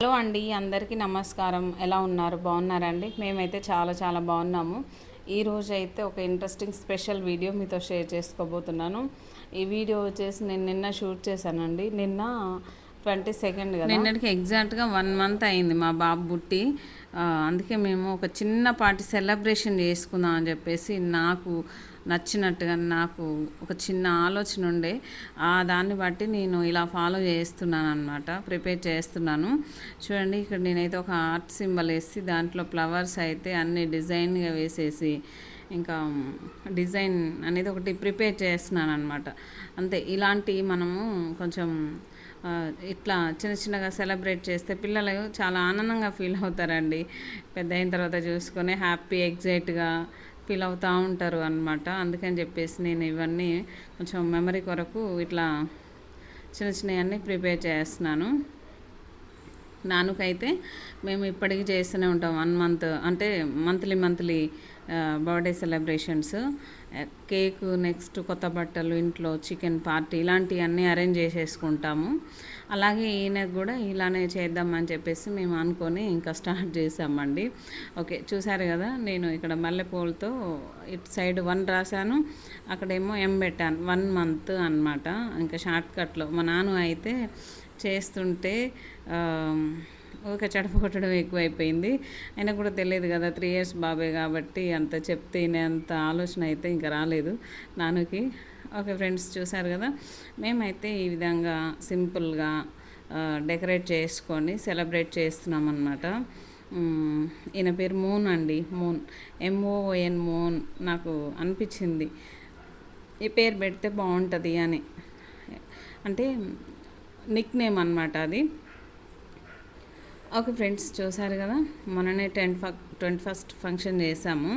Hello అండి అందరికీ నమస్కారం. ఎలా ఉన్నారు? బాగున్నారండి మేమైతే చాలా చాలా బాగున్నాము. ఈరోజు అయితే ఒక ఇంట్రెస్టింగ్ స్పెషల్ వీడియో మీతో షేర్ చేసుకోబోతున్నాను. ఈ వీడియో వచ్చేసి నేను నిన్న షూట్ చేశానండి. నిన్న ట్వంటీ సెకండ్ కదా? నిన్నటికి ఎగ్జాక్ట్గా వన్ మంత్ అయింది మా బాబు బుట్టి అందుకే మేము ఒక చిన్నపాటి సెలబ్రేషన్ చేసుకుందాం అని చెప్పేసి నాకు నచ్చినట్టుగా నాకు ఒక చిన్న ఆలోచన ఉండే. ఆ దాన్ని బట్టి నేను ఇలా ఫాలో చేస్తున్నాను అనమాట ప్రిపేర్ చేస్తున్నాను. చూడండి ఇక్కడ నేనైతే ఒక ఆర్ట్ సింబల్ వేసి దాంట్లో ఫ్లవర్స్ అయితే అన్ని డిజైన్గా వేసేసి ఇంకా డిజైన్ అనేది ఒకటి ప్రిపేర్ చేస్తున్నాను అనమాట అంతే ఇలాంటి మనము కొంచెం ఇట్లా చిన్న చిన్నగా సెలబ్రేట్ చేస్తే పిల్లలు చాలా ఆనందంగా ఫీల్ అవుతారండి. పెద్ద అయిన తర్వాత చూసుకొని హ్యాపీ ఎగ్జైట్గా ఫీల్ అవుతూ ఉంటారు అనమాట అందుకని చెప్పేసి నేను ఇవన్నీ కొంచెం మెమరీ కొరకు ఇట్లా చిన్న చిన్నవన్నీ ప్రిపేర్ చేస్తున్నాను. నానుకైతే మేము ఇప్పటికీ చేస్తూనే ఉంటాం వన్ మంత్. అంటే monthly monthly birthday celebrations cake next కొత్త బట్టలు ఇంట్లో చికెన్ పార్టీ ఇలాంటివన్నీ అరేంజ్ చేసేసుకుంటాము. అలాగే ఈయనకు కూడా ఇలానే చేద్దామని చెప్పేసి మేము అనుకొని ఇంకా స్టార్ట్ చేసామండి. ఓకే చూసారు కదా నేను ఇక్కడ మల్లెపూలతో ఇటు సైడ్ వన్ రాశాను అక్కడేమో ఎం పెట్టాను వన్ మంత్ అనమాట ఇంకా షార్ట్ కట్లో మా నాన్న అయితే చేస్తుంటే ఒక చడప కొట్టడం ఎక్కువైపోయింది. అయినా కూడా తెలియదు కదా త్రీ ఇయర్స్ బాబే కాబట్టి అంత చెప్తే అంత ఆలోచన అయితే ఇంకా రాలేదు నాన్నకి. ఓకే ఫ్రెండ్స్ చూసారు కదా? మేమైతే ఈ విధంగా సింపుల్గా డెకరేట్ చేసుకొని సెలబ్రేట్ చేస్తున్నాం అనమాట ఈయన పేరు మూన్ అండి మూన్. ఎంఓఎన్ మూన్ నాకు అనిపించింది. ఈ పేరు పెడితే బాగుంటుంది అని. అంటే నిక్ నేమ్ అనమాట అది. ఓకే ఫ్రెండ్స్ చూసారు కదా? మొన్ననే టెన్ ఫ ట్వంటీ ఫస్ట్ ఫంక్షన్ చేసాము.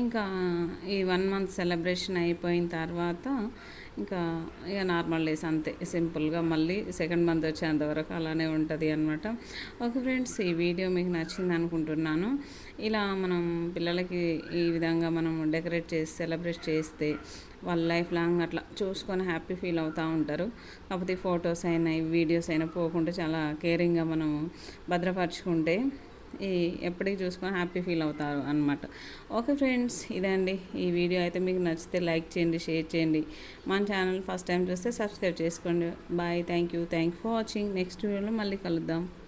ఇంకా ఈ వన్ మంత్ సెలబ్రేషన్ అయిపోయిన తర్వాత ఇంకా ఇక నార్మల్ డేస్ అంతే సింపుల్గా మళ్ళీ సెకండ్ మంత్ వచ్చేంతవరకు అలానే ఉంటుంది అనమాట ఓకే ఫ్రెండ్స్ ఈ వీడియో మీకు నచ్చింది అనుకుంటున్నాను. ఇలా మనం పిల్లలకి ఈ విధంగా మనం డెకరేట్ చేసి సెలబ్రేట్ చేస్తే వాళ్ళ లైఫ్ లాంగ్ అట్లా చూసుకొని హ్యాపీ ఫీల్ అవుతూ ఉంటారు. కాకపోతే ఫొటోస్ అయినా వీడియోస్ అయినా పోకుండా చాలా కేరింగ్గా మనం భద్రపరచుకుంటే ఈ ఎప్పటికీ చూసుకొని హ్యాపీ ఫీల్ అవుతారు అనమాట ఓకే ఫ్రెండ్స్ ఇదండి. ఈ వీడియో అయితే మీకు నచ్చితే లైక్ చేయండి షేర్ చేయండి. మన ఛానల్ ఫస్ట్ టైం చూస్తే సబ్స్క్రైబ్ చేసుకోండి. Bye thank you. Thank for watching. Next వీడియోలో మళ్ళీ కలుద్దాం.